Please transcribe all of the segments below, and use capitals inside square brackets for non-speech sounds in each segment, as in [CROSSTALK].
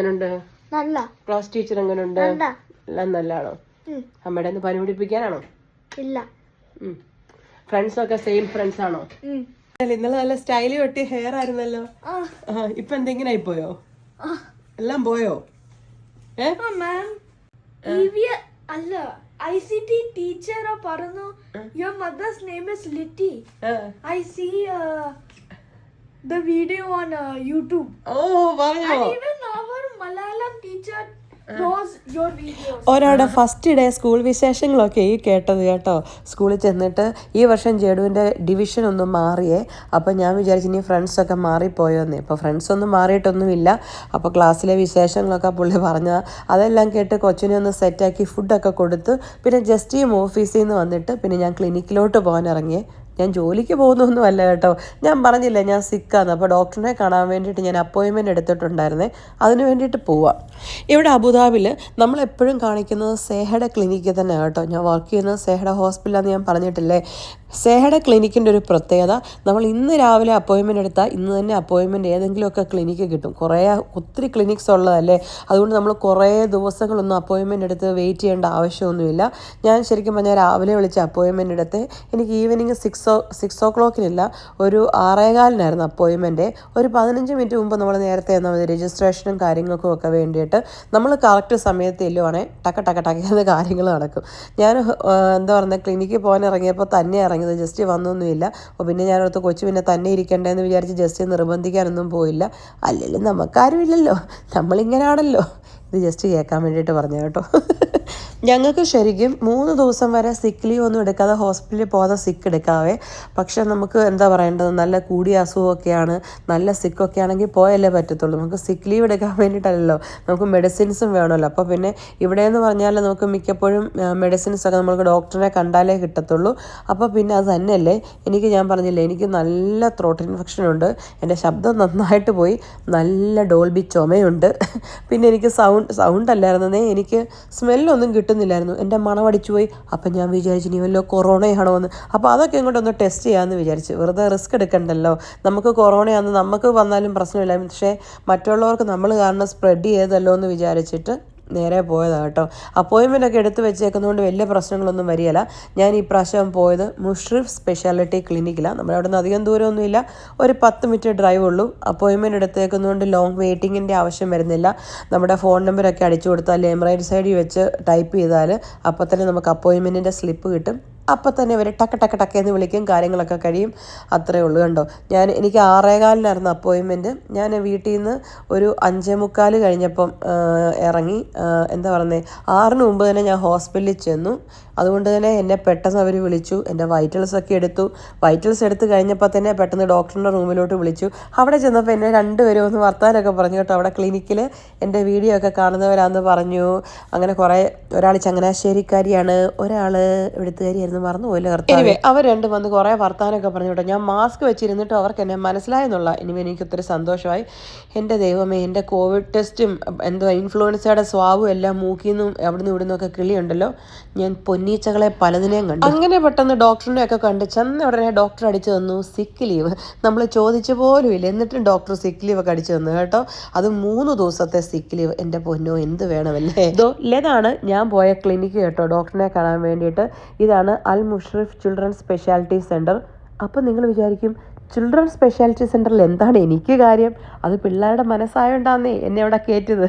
എങ്ങനെയുണ്ട് നല്ല. Class teacher എങ്ങനുണ്ട്? എല്ലാം നല്ലതാണോ. അമ്മയുടെ ഒന്ന് പനി പിടിപ്പിക്കാനാണോ? ഇല്ല. ഫ്രണ്ട്സ് ഒക്കെ സെയിം ഫ്രണ്ട്സ് ആണോ? ഇന്നലെ നല്ല സ്റ്റൈലി വെട്ടി ഹെയർ ആയിരുന്നല്ലോ. ഇപ്പൊ എന്തെങ്കിലും ആയിപ്പോയോ? ആ. എല്ലാം പോയോ? അല്ല ഐ സി ടി ടീച്ചർ പറഞ്ഞു your mother's name is Litty I see the video on YouTube ഓ പറഞ്ഞോ? Malayalam teacher knows your videos ഒരാളുടെ ഫസ്റ്റ് ഡേ സ്കൂൾ വിശേഷങ്ങളൊക്കെ ഈ കേട്ടത് കേട്ടോ. സ്കൂളിൽ ചെന്നിട്ട് ഈ വർഷം ജേഡുവിന്റെ ഡിവിഷൻ ഒന്നും മാറിയേ. അപ്പോൾ ഞാൻ വിചാരിച്ചു ഇനി ഫ്രണ്ട്സൊക്കെ മാറിപ്പോയോന്നേ. അപ്പോൾ ഫ്രണ്ട്സ് ഒന്നും മാറിയിട്ടൊന്നുമില്ല. അപ്പോൾ ക്ലാസ്സിലെ വിശേഷങ്ങളൊക്കെ പുള്ളി പറഞ്ഞ അതെല്ലാം കേട്ട് കൊച്ചിനെ ഒന്ന് സെറ്റാക്കി ഫുഡൊക്കെ കൊടുത്ത് പിന്നെ ജസ്റ്റ് ഈ ഓഫീസിൽ നിന്ന് വന്നിട്ട് പിന്നെ ഞാൻ ക്ലിനിക്കിലോട്ട് പോകാൻ ഇറങ്ങിയേ. ഞാൻ ജോലിക്ക് പോകുന്നൊന്നുമല്ല കേട്ടോ. ഞാൻ പറഞ്ഞില്ല ഞാൻ സിക്കാന്ന് അപ്പോൾ ഡോക്ടറിനെ കാണാൻ വേണ്ടിയിട്ട് ഞാൻ അപ്പോയിൻമെന്റ് എടുത്തിട്ടുണ്ടായിരുന്നേ. അതിന് വേണ്ടിയിട്ട് പോവാം. ഇവിടെ അബുദാബിൽ നമ്മളെപ്പോഴും കാണിക്കുന്നത് സേഹയുടെ ക്ലിനിക്കിൽ തന്നെ കേട്ടോ. ഞാൻ വർക്ക് ചെയ്യുന്നത് സേഹയുടെ ഹോസ്പിറ്റലാന്ന് ഞാൻ പറഞ്ഞിട്ടില്ലേ. സേഹയുടെ ക്ലിനിക്കിന്റെ ഒരു പ്രത്യേകത നമ്മൾ ഇന്ന് രാവിലെ അപ്പോയിൻമെന്റ് എടുത്താൽ ഇന്ന് തന്നെ അപ്പോയിൻമെന്റ് ഏതെങ്കിലുമൊക്കെ ക്ലിനിക്ക് കിട്ടും. കുറേ ഒത്തിരി ക്ലിനിക്സ് ഉള്ളതല്ലേ? അതുകൊണ്ട് നമ്മൾ കുറേ ദിവസങ്ങളൊന്നും അപ്പോയിൻമെന്റ് എടുത്ത് വെയിറ്റ് ചെയ്യേണ്ട ആവശ്യമൊന്നുമില്ല. ഞാൻ ശരിക്കും പറഞ്ഞാൽ രാവിലെ വിളിച്ച് അപ്പോയിൻമെന്റ് എടുത്ത് എനിക്ക് ഈവനിങ് സിക്സ് ഓ സിക്സ് ഓ ക്ലോക്കിനില്ല ഒരു ആറേകാലിനായിരുന്നു അപ്പോയിൻമെന്റ്. ഒരു പതിനഞ്ച് മിനിറ്റ് മുമ്പ് നമ്മൾ നേരത്തെ എന്നാൽ രജിസ്ട്രേഷനും കാര്യങ്ങൾക്കും ഒക്കെ വേണ്ടിയിട്ട് നമ്മൾ കറക്റ്റ് സമയത്ത് ചെല്ലുവാണെങ്കിൽ ടക്ക ടക്ക ടക്ക എന്ന കാര്യങ്ങൾ നടക്കും. ഞാൻ എന്താ പറയുക ക്ലിനിക്കിൽ പോകാൻ ഇറങ്ങിയപ്പോൾ തന്നെ ഇറങ്ങിയത് ജസ്റ്റ് വന്നൊന്നുമില്ല. അപ്പോൾ പിന്നെ ഞാനടുത്ത് കൊച്ചു പിന്നെ തന്നെ ഇരിക്കണ്ടേന്ന് വിചാരിച്ച് ജസ്റ്റ് നിർബന്ധിക്കാനൊന്നും പോയില്ല. അല്ലെങ്കിൽ നമുക്കാരും ഇല്ലല്ലോ നമ്മളിങ്ങനെയാണല്ലോ ഇത് ജസ്റ്റ് കേൾക്കാൻ വേണ്ടിയിട്ട് പറഞ്ഞു കേട്ടോ. ഞങ്ങൾക്ക് ശരിക്കും മൂന്ന് ദിവസം വരെ സിക്ക് ലീവ് ഒന്നും എടുക്കാതെ ഹോസ്പിറ്റലിൽ പോകാതെ സിക്ക് എടുക്കാവേ. പക്ഷെ നമുക്ക് എന്താ പറയേണ്ടത്? നല്ല കൂടിയ അസുഖമൊക്കെയാണ് നല്ല സിക്കൊക്കെ ആണെങ്കിൽ പോയല്ലേ പറ്റത്തുള്ളൂ. നമുക്ക് സിക്ക് ലീവ് എടുക്കാൻ വേണ്ടിയിട്ടല്ലല്ലോ. നമുക്ക് മെഡിസിൻസും വേണമല്ലോ. അപ്പോൾ പിന്നെ ഇവിടെ എന്ന് പറഞ്ഞാൽ നമുക്ക് മിക്കപ്പോഴും മെഡിസിൻസ് ഒക്കെ നമുക്ക് ഡോക്ടറിനെ കണ്ടാലേ കിട്ടത്തുള്ളൂ. അപ്പോൾ പിന്നെ അത് തന്നെയല്ലേ? എനിക്ക് ഞാൻ പറഞ്ഞില്ലേ എനിക്ക് നല്ല ത്രോട്ട് ഇൻഫെക്ഷൻ ഉണ്ട്. എന്റെ ശബ്ദം നന്നായിട്ട് പോയി. നല്ല ഡോൾബി ചുമയുണ്ട്. [LAUGHS] പിന്നെ എനിക്ക് സൗണ്ട് സൗണ്ട് അല്ലായിരുന്നേ. എനിക്ക് സ്മെല്ലൊന്നും കിട്ടുന്നില്ലായിരുന്നു. എന്റെ മണമടിച്ചു പോയി അപ്പം ഞാൻ വിചാരിച്ചു ഇനി വല്ലോ കൊറോണയാണോ എന്ന്. അപ്പോൾ അതൊക്കെ ഇങ്ങോട്ടൊന്ന് ടെസ്റ്റ് ചെയ്യാമെന്ന് വിചാരിച്ചു. വെറുതെ റിസ്ക് എടുക്കണ്ടല്ലോ. നമുക്ക് കൊറോണയാണെന്ന് നമുക്ക് വന്നാലും പ്രശ്നമില്ല. പക്ഷേ മറ്റുള്ളവർക്ക് നമ്മൾ കാരണം സ്പ്രെഡ് ചെയ്തല്ലോ എന്ന് വിചാരിച്ചിട്ട് നേരെ പോയതാണ് കേട്ടോ. അപ്പോയിൻമെന്റ് ഒക്കെ എടുത്ത് വെച്ചേക്കുന്നതുകൊണ്ട് വലിയ പ്രശ്നങ്ങളൊന്നും വരികയില്ല. ഞാൻ ഈ പ്രാവശ്യം പോയത് മുഷ്രിഫ് സ്പെഷ്യാലിറ്റി ക്ലിനിക്കിലാണ് നമ്മുടെ അവിടെ നിന്ന് അധികം ദൂരമൊന്നുമില്ല. ഒരു പത്ത് മിനിറ്റ് ഡ്രൈവ് ഉള്ളൂ. അപ്പോയിൻമെന്റ് എടുത്തേക്കുന്നതുകൊണ്ട് ലോങ് വെയിറ്റിങ്ങിന്റെ ആവശ്യം വരുന്നില്ല. നമ്മുടെ ഫോൺ നമ്പറൊക്കെ അടിച്ചു കൊടുത്താൽ എമറൈറ്റ് സൈഡിൽ വെച്ച് ടൈപ്പ് ചെയ്താൽ അപ്പോൾ തന്നെ നമുക്ക് അപ്പോയിൻമെന്റിന്റെ സ്ലിപ്പ് കിട്ടും. അപ്പം തന്നെ ഇവർ ടക്ക് ടക്ക് ടക്ക് എന്ന് വിളിക്കും കാര്യങ്ങളൊക്കെ കഴിയും. അത്രേ ഉള്ളൂ കണ്ടോ. ഞാൻ എനിക്ക് ആറേകാലിനായിരുന്നു അപ്പോയിൻമെന്റ് ഞാൻ വീട്ടിൽ നിന്ന് ഒരു അഞ്ചേ മുക്കാൽ കഴിഞ്ഞപ്പം ഇറങ്ങി എന്താ പറയുന്നത് ആറിന് മുമ്പ് തന്നെ ഞാൻ ഹോസ്പിറ്റലിൽ ചെന്നു. അതുകൊണ്ട് തന്നെ എന്നെ പെട്ടെന്ന് അവർ വിളിച്ചു എന്റെ വൈറ്റൽസ് ഒക്കെ എടുത്തു. വൈറ്റൽസ് എടുത്തു കഴിഞ്ഞപ്പോൾ തന്നെ പെട്ടെന്ന് ഡോക്ടറിന്റെ റൂമിലോട്ട് വിളിച്ചു. അവിടെ ചെന്നപ്പോൾ എന്നെ രണ്ടുപേരും ഒന്ന് വർത്താനൊക്കെ പറഞ്ഞു കേട്ടോ. അവിടെ ക്ലിനിക്കിൽ എന്റെ വീഡിയോ ഒക്കെ കാണുന്നവരാന്ന് പറഞ്ഞു. അങ്ങനെ കുറേ ഒരാൾ ചങ്ങനാശ്ശേരിക്കാരിയാണ് ഒരാൾ എഴുത്തുകാരിയായിരുന്നു മറന്നു പോയില്ല എനിവേ അവർ രണ്ടും വന്ന് കുറേ വർത്താനൊക്കെ പറഞ്ഞു കേട്ടോ. ഞാൻ മാസ്ക് വെച്ചിരുന്നിട്ട് അവർക്ക് എന്നെ മനസ്സിലായെന്നുള്ള ഇനി എനിക്ക് ഒത്തിരി സന്തോഷമായി. എന്റെ ദൈവമേ എന്റെ കോവിഡ് ടെസ്റ്റും എന്തോ ഇൻഫ്ലുവൻസയുടെ സ്വാവും എല്ലാം മൂക്കിൽ നിന്നും അവിടെ നിന്ന് കിളിയുണ്ടല്ലോ. ഞാൻ പൊന്നീച്ചകളെ പലതിനെയും കണ്ടു. അങ്ങനെ പെട്ടെന്ന് ഡോക്ടറിനെ ഒക്കെ കണ്ട് ചെന്ന ഉടനെ ഡോക്ടർ അടിച്ചു തന്നു സിക്ക് ലീവ് നമ്മൾ ചോദിച്ച പോലും ഇല്ല. എന്നിട്ടും ഡോക്ടർ സിക്ക് ലീവ് ഒക്കെ അടിച്ചു തന്നു കേട്ടോ. അത് മൂന്ന് ദിവസത്തെ സിക്ക് ലീവ് എന്റെ പൊന്നോ എന്ത് വേണമല്ലേ? ഇതോ ഇതാണ് ഞാൻ പോയ ക്ലിനിക്ക് കേട്ടോ. ഡോക്ടറിനെ കാണാൻ വേണ്ടിയിട്ട്. ഇതാണ് Al Mushrif children speciality centre അപ്പം നിങ്ങൾ വിചാരിക്കും ചിൽഡ്രൻ സ്പെഷ്യാലിറ്റി സെന്ററിൽ എന്താണ് എനിക്ക് കാര്യം? അത് പിള്ളേരുടെ മനസ്സായോണ്ടാന്നേ എന്നെ അവിടെ കയറ്റിയത്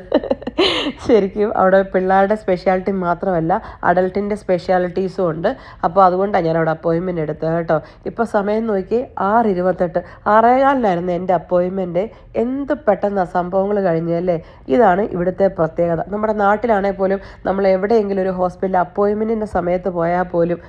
[LAUGHS] ശരിക്കും അവിടെ പിള്ളേരുടെ സ്പെഷ്യാലിറ്റി മാത്രമല്ല അഡൽട്ടിന്റെ സ്പെഷ്യാലിറ്റീസും ഉണ്ട്. അപ്പോൾ അതുകൊണ്ടാണ് ഞാൻ അവിടെ അപ്പോയിൻമെന്റ് എടുത്തത് കേട്ടോ. ഇപ്പോൾ സമയം നോക്കി ആറ് ഇരുപത്തെട്ട് ആറേകാലിനായിരുന്നു എന്റെ അപ്പോയിൻമെന്റ് എന്ത് പെട്ടെന്ന് സംഭവങ്ങൾ കഴിഞ്ഞല്ലേ ഇതാണ് ഇവിടുത്തെ പ്രത്യേകത. നമ്മുടെ നാട്ടിലാണെങ്കിൽ പോലും നമ്മൾ എവിടെയെങ്കിലും ഒരു ഹോസ്പിറ്റലിൽ അപ്പോയിൻമെന്റിന്റെ സമയത്ത് പോയാൽ പോലും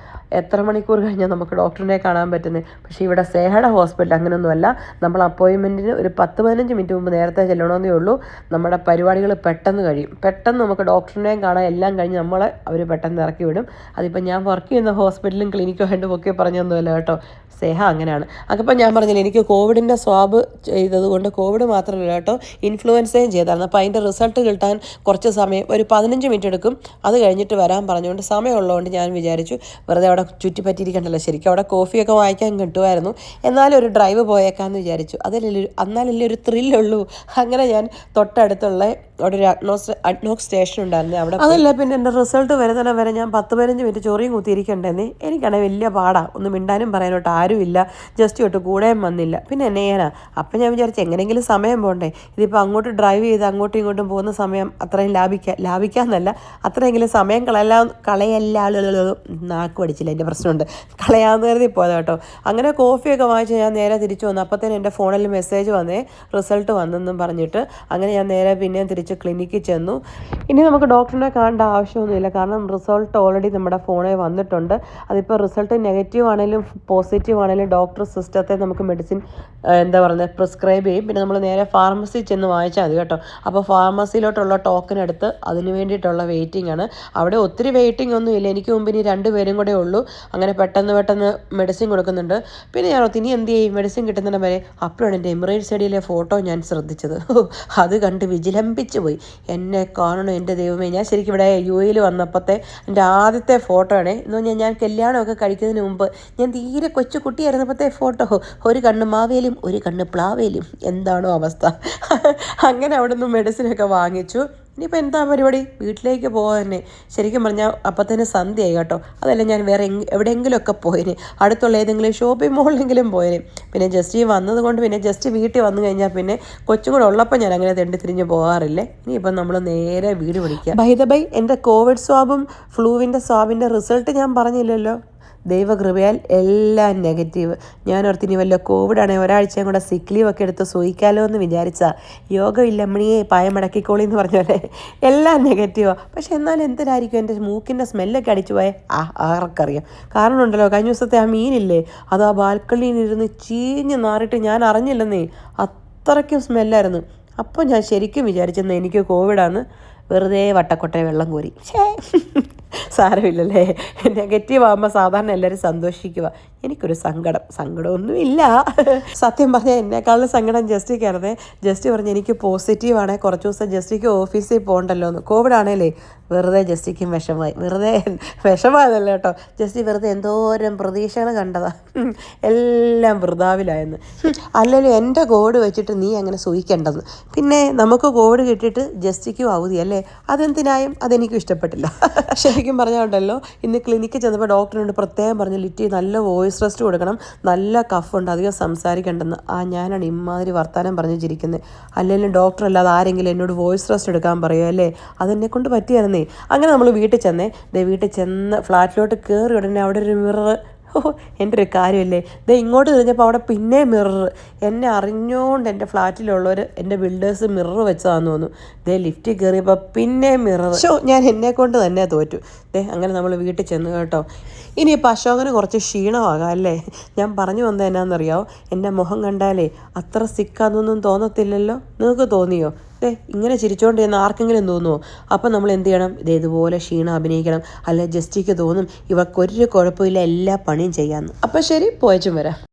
എത്ര മണിക്കൂർ കഴിഞ്ഞാൽ നമുക്ക് ഡോക്ടറിനെ കാണാൻ പറ്റുന്നത്? പക്ഷേ ഇവിടെ സേഹയുടെ ഹോസ്പിറ്റൽ അങ്ങനെയൊന്നുമല്ല നമ്മൾ അപ്പോയിൻമെന്റിന് ഒരു പത്ത് പതിനഞ്ച് മിനിറ്റ് മുമ്പ് നേരത്തെ ചെല്ലണമെന്നേ ഉള്ളൂ. നമ്മുടെ പരിപാടികൾ പെട്ടെന്ന് കഴിയും. പെട്ടെന്ന് നമുക്ക് ഡോക്ടറിനെയും കാണാൻ എല്ലാം കഴിഞ്ഞ് നമ്മളെ അവർ പെട്ടെന്ന് ഇറക്കി വിടും. അതിപ്പോൾ ഞാൻ വർക്ക് ചെയ്യുന്ന ഹോസ്പിറ്റലും ക്ലിനിക്കോ ആയിട്ട് ഒക്കെ പറഞ്ഞൊന്നുമല്ല കേട്ടോ. സ്നേഹ അങ്ങനെയാണ്. അപ്പോൾ ഞാൻ പറഞ്ഞില്ല എനിക്ക് കോവിഡിന്റെ സ്വാബ് ചെയ്തതുകൊണ്ട് കോവിഡ് മാത്രമല്ല കേട്ടോ ഇൻഫ്ലുവൻസയും ചെയ്തായിരുന്നു. അപ്പോൾ അതിന്റെ റിസൾട്ട് കിട്ടാൻ കുറച്ച് സമയം ഒരു പതിനഞ്ച് മിനിറ്റ് എടുക്കും. അത് കഴിഞ്ഞിട്ട് വരാൻ പറഞ്ഞുകൊണ്ട് സമയമുള്ളതുകൊണ്ട് ഞാൻ വിചാരിച്ചു വെറുതെ അവിടെ ചുറ്റിപ്പറ്റിയിരിക്കണ്ടല്ലോ. ശരിക്കും അവിടെ കോഫിയൊക്കെ വാങ്ങിക്കാൻ കിട്ടുമായിരുന്നു. എന്നാലും ഒരു ഡ്രൈവ് പോയേക്കാമെന്ന് വിചാരിച്ചു. അതിലൊരു എന്നാലല്ലേ ഒരു ത്രില്ലുള്ളൂ അങ്ങനെ ഞാൻ തൊട്ടടുത്തുള്ള അവിടെ ഒരു അഡ്നോസ് അഡ്നോക് സ്റ്റേഷൻ ഉണ്ടായിരുന്നു. അവിടെ അതല്ല പിന്നെ എന്റെ റിസൾട്ട് വരുന്നതിനെ വരെ ഞാൻ പത്ത് പതിനഞ്ച് മിനിറ്റ് ചൊറിയും കുത്തിയിരിക്കണ്ടേന്നേ എനിക്കാണെങ്കിൽ വലിയ പാടാ. ഒന്ന് മിണ്ടാനും പറയാനോട്ട് ആരുമില്ല. ജസ്റ്റ് തൊട്ട് കൂടെയും വന്നില്ല. പിന്നെ എന്നെ ഞാനാ? അപ്പം ഞാൻ വിചാരിച്ചു എങ്ങനെയെങ്കിലും സമയം പോകണ്ടേ ഇതിപ്പോൾ അങ്ങോട്ട് ഡ്രൈവ് ചെയ്ത് അങ്ങോട്ടും ഇങ്ങോട്ടും പോകുന്ന സമയം അത്രയും ലാഭിക്കാം ലാഭിക്കാമെന്നല്ല അത്രയെങ്കിലും സമയം കളയല്ല കളയല്ല നാക്ക് പഠിച്ചില്ല എന്റെ പ്രശ്നമുണ്ട്. കളയാമെന്ന് കരുതി പോയത് കേട്ടോ. അങ്ങനെ കോഫിയൊക്കെ വാങ്ങിച്ച് ഞാൻ നേരെ തിരിച്ചു വന്നു. അപ്പോൾ തന്നെ എന്റെ ഫോണിൽ മെസ്സേജ് വന്നേ റിസൾട്ട് വന്നെന്നും പറഞ്ഞിട്ട് അങ്ങനെ ഞാൻ നേരെ പിന്നെയും തിരിച്ച് ക്ലിനിക്കിൽ ചെന്നു. ഇനി നമുക്ക് ഡോക്ടറിനെ കാണേണ്ട ആവശ്യമൊന്നുമില്ല. കാരണം റിസൾട്ട് ഓൾറെഡി നമ്മുടെ ഫോണിൽ വന്നിട്ടുണ്ട്. അതിപ്പോൾ റിസൾട്ട് നെഗറ്റീവ് ആണെങ്കിലും പോസിറ്റീവ് ആണെങ്കിലും ഡോക്ടർ സിസ്റ്റത്തെ നമുക്ക് മെഡിസിൻ എന്താ പറയുന്നത് പ്രിസ്ക്രൈബ് ചെയ്യും. പിന്നെ നമ്മൾ നേരെ ഫാർമസി ചെന്ന് വാങ്ങിച്ചാൽ മതി കേട്ടോ. അപ്പോൾ ഫാർമസിയിലോട്ടുള്ള ടോക്കൺ എടുത്ത് അതിന് വേണ്ടിയിട്ടുള്ള വെയിറ്റിംഗ് ആണ്. അവിടെ ഒത്തിരി വെയിറ്റിംഗ് ഒന്നും ഇല്ല. എനിക്ക് മുമ്പ് ഇനി രണ്ട് പേരും കൂടെ ഉള്ളൂ. അങ്ങനെ പെട്ടെന്ന് പെട്ടെന്ന് മെഡിസിൻ കൊടുക്കുന്നുണ്ട്. പിന്നെ ഞാൻ ഇനി എന്ത് ചെയ്യും? മെഡിസിൻ കിട്ടുന്നിടം വരെ അപ്പോഴാണ് എന്റെ എമിറേറ്റ്സ് ഐഡിയിലെ ഫോട്ടോ ഞാൻ ശ്രദ്ധിച്ചത്. [LAUGHS] അത് കണ്ട് വിജിലംബിച്ച് പോയി എന്നെ കാണണം എന്റെ ദൈവമേ? ഞാൻ ശരിക്കും ഇവിടെ യു എയിൽ വന്നപ്പോഴത്തെ എന്റെ ആദ്യത്തെ ഫോട്ടോ ആണേ. എന്ന് പറഞ്ഞാൽ ഞാൻ കല്യാണമൊക്കെ കഴിക്കുന്നതിന് മുമ്പ് ഞാൻ തീരെ കൊച്ചു കുട്ടിയായിരുന്നപ്പോഴത്തെ ഫോട്ടോ ഒരു കണ്ണ് മാവേലും ഒരു കണ്ണ് പ്ലാവേലും എന്താണോ അവസ്ഥ. [LAUGHS] അങ്ങനെ അവിടെ നിന്ന് മെഡിസിനൊക്കെ വാങ്ങിച്ചു. ഇനിയിപ്പോൾ എന്താ പരിപാടി? വീട്ടിലേക്ക് പോകാൻ തന്നെ. ശരിക്കും പറഞ്ഞാൽ അപ്പം തന്നെ സന്ധ്യയായി കേട്ടോ. അതല്ല ഞാൻ വേറെ എവിടെയെങ്കിലുമൊക്കെ പോയിന്. അടുത്തുള്ള ഏതെങ്കിലും ഷോപ്പിംഗ് മോളിലെങ്കിലും പോയിന്. പിന്നെ ജസ്റ്റ് വന്നത് കൊണ്ട് പിന്നെ ജസ്റ്റ് വീട്ടിൽ വന്നു കഴിഞ്ഞാൽ പിന്നെ കൊച്ചും കൂടെ ഉള്ളപ്പോൾ ഞാൻ അങ്ങനെ തെണ്ടി തിരിഞ്ഞ് പോകാറില്ലേ? ഇനിയിപ്പം നമ്മൾ നേരെ വീട് വിളിക്കുക ബൈ ബൈ എന്റെ കോവിഡ് സ്വാബും ഫ്ലൂവിന്റെ സ്വാബിന്റെ റിസൾട്ട് ഞാൻ പറഞ്ഞില്ലല്ലോ. ദൈവകൃപയാൽ എല്ലാം നെഗറ്റീവ്. ഞാൻ ഓർത്തി ഇനി വല്ല കോവിഡാണെങ്കിൽ ഒരാഴ്ചയും കൂടെ സിക്ക് ലീവ് ഒക്കെ എടുത്ത് സൂയിക്കാലോ എന്ന് വിചാരിച്ചാ. യോഗമില്ല മണിയെ പായമടക്കിക്കോളി എന്ന് പറഞ്ഞ പോലെ. എല്ലാം നെഗറ്റീവാണ് പക്ഷേ എന്നാലും എന്തിനായിരിക്കും എന്റെ മൂക്കിന്റെ സ്മെല്ലൊക്കെ അടിച്ചു പോയേ? ആ ആർക്കറിയാം. കാരണം ഉണ്ടല്ലോ കഴിഞ്ഞ ദിവസത്തെ ആ മീനില്ലേ അത് ആ ബാൽക്കണിയിൽ ഇരുന്ന് ചീഞ്ഞ് നാറിയിട്ട് ഞാൻ അറിഞ്ഞില്ലെന്നേ. അത്രയ്ക്കും സ്മെല്ലായിരുന്നു. അപ്പോൾ ഞാൻ ശരിക്കും വിചാരിച്ചെന്ന് എനിക്ക് കോവിഡാന്ന് വെറുതെ വട്ടക്കൊട്ടയെ വെള്ളം കോരി. ഛേ. സാരമില്ലല്ലേ? നെഗറ്റീവ് ആകുമ്പോൾ സാധാരണ എല്ലാവരും സന്തോഷിക്കുക എനിക്കൊരു സങ്കടം. സങ്കടമൊന്നുമില്ല. സത്യം പറഞ്ഞാൽ എന്നെക്കാളും സങ്കടം ജസ്റ്റിക്കായിരുന്നേ. ജസ്റ്റി പറഞ്ഞ് എനിക്ക് പോസിറ്റീവ് ആണേ കുറച്ച് ദിവസം ജസ്റ്റിക്ക് ഓഫീസിൽ പോകണ്ടല്ലോ എന്ന് കോവിഡ് ആണേലേ വെറുതെ ജസ്റ്റിക്കും വിഷമമായി. വെറുതെ വിഷമായതല്ല കേട്ടോ. ജസ്റ്റി വെറുതെ എന്തോരം പ്രതീക്ഷകൾ കണ്ടതാ. എല്ലാം വൃതാവിലായെന്ന്. അല്ലല്ലോ എന്റെ കോവിഡ് വെച്ചിട്ട് നീ അങ്ങനെ സൂഹിക്കേണ്ടെന്ന് പിന്നെ നമുക്ക് കോവിഡ് കിട്ടിയിട്ട് ജസ്റ്റിക്കും അവധി അല്ലേ അതെന്തിനായും അതെനിക്കും ഇഷ്ടപ്പെട്ടില്ല. ശരിക്കും പറഞ്ഞാലുണ്ടല്ലോ ഇന്ന് ക്ലിനിക്കിൽ ചെന്നപ്പോൾ ഡോക്ടറിനോട് പ്രത്യേകം പറഞ്ഞ് ലിറ്റി നല്ല വോയിസ് റെസ്റ്റ് കൊടുക്കണം നല്ല കഫുണ്ട് അധികം സംസാരിക്കേണ്ടെന്ന്. ആ ഞാനാണ് ഇമ്മാതിരി വർത്തമാനം പറഞ്ഞു ചിരിക്കുന്നത് അല്ലെങ്കിൽ ഡോക്ടർ അല്ലാതെ ആരെങ്കിലും എന്നോട് വോയിസ് റെസ്റ്റ് എടുക്കാൻ പറയുമോ അല്ലേ? അതെന്നെ കൊണ്ട് പറ്റിയായിരുന്നേ. അങ്ങനെ നമ്മൾ വീട്ടിൽ ചെന്നേ. ദേ വീട്ടിൽ ചെന്ന് ഫ്ലാറ്റിലോട്ട് കയറി ഉടനെ അവിടെ ഒരു മിറർ ഓ എന്റെ ഒരു കാര്യമല്ലേ ദേ ഇങ്ങോട്ട് തിരിഞ്ഞപ്പോൾ അവിടെ പിന്നെ മിറർ എന്നെ അറിഞ്ഞുകൊണ്ട് എന്റെ ഫ്ലാറ്റിലുള്ളവർ എന്റെ ബിൽഡേഴ്സ് മിറർ വെച്ചതാന്ന് തോന്നുന്നു. ദേ ലിഫ്റ്റിൽ കയറിയപ്പോൾ പിന്നെ മിറർ ഷോ ഞാൻ എന്നെ കൊണ്ട് തന്നെ തോറ്റു. ദേ അങ്ങനെ നമ്മൾ വീട്ടിൽ ചെന്ന് കേട്ടോ. ഇനിയിപ്പോൾ അശോകന് കുറച്ച് ക്ഷീണമാകാം അല്ലേ? ഞാൻ പറഞ്ഞു വന്നത് എന്നാണെന്നറിയാമോ എന്റെ മുഖം കണ്ടാലേ അത്ര സിക്കാന്നൊന്നും തോന്നത്തില്ലല്ലോ? നിങ്ങൾക്ക് തോന്നിയോ? ദേ ഇങ്ങനെ ചിരിച്ചോണ്ട് ചെന്ന് ആർക്കെങ്കിലും തോന്നുമോ അപ്പം നമ്മൾ എന്ത് ചെയ്യണം? ഇത് ഇതുപോലെ ക്ഷീണം അഭിനയിക്കണം. അല്ലെ ജസ്റ്റിക്ക് തോന്നും ഇവക്കൊരു കുഴപ്പമില്ല എല്ലാ പണിയും ചെയ്യാമെന്ന് അപ്പം ശരി പോയച്ചും വരാം.